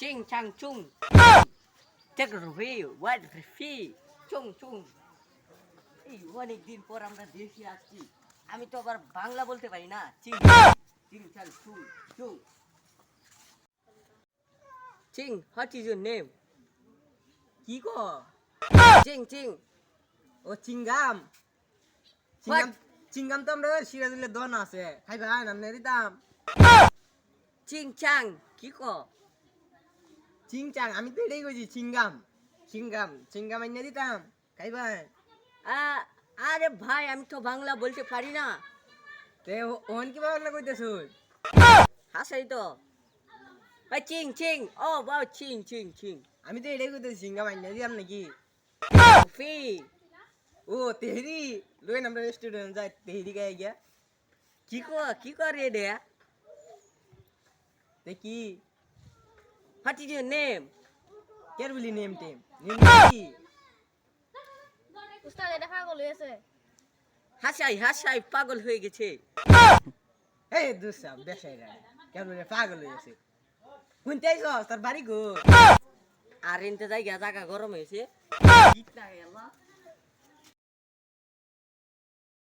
চিং চাং চুং take রুফি watt রুফি চুং চুং এই অনেক দিন পর আমরা দেশে আসছি আমি তো আবার বাংলা বলতে পারি না চিং চিং চাং চুং চুং চিং হোয়াট ইজ ইউর নেম কি কো চিং চিং ও চিংগাম চিংগাম চিংগাম তো আমরা সিরাজুলে দন আছে খাইবা নামনে দিতাম চিং চাং কি ক চিংচাং আমি তো এটাই কইছি চিংগাম চিংগাম চিংগাম আইনে দিতাম আ, আরে ভাই আমি তো বাংলা বলতে পারি না। তে ওহন কি বাংলা কইতেছ? হাসাই তো। ভাই চিং চিং ও বাউ চিং চিং চিং। আমি তো এটাই কইতেছি চিংগাম আইনে দিতাম নাকি? ফি। ও তেহরি? লই আমরা রেস্টুরেন্ট যাই তেহরি গায়ে গিয়া। কি ক কি করে রে তে কি? ইউর নেম কের বলি নেম টেম নেম কি উস্তাদ এটা পাগল হয়েছে হাসাই হাসাই পাগল হয়ে গেছে। এই দুসা বেশাইরা কেন পাগল হয়েছে কোনটাই আইছস তার বাড়ি গো আর এনতে জায়গা জায়গা গরম হয়েছে।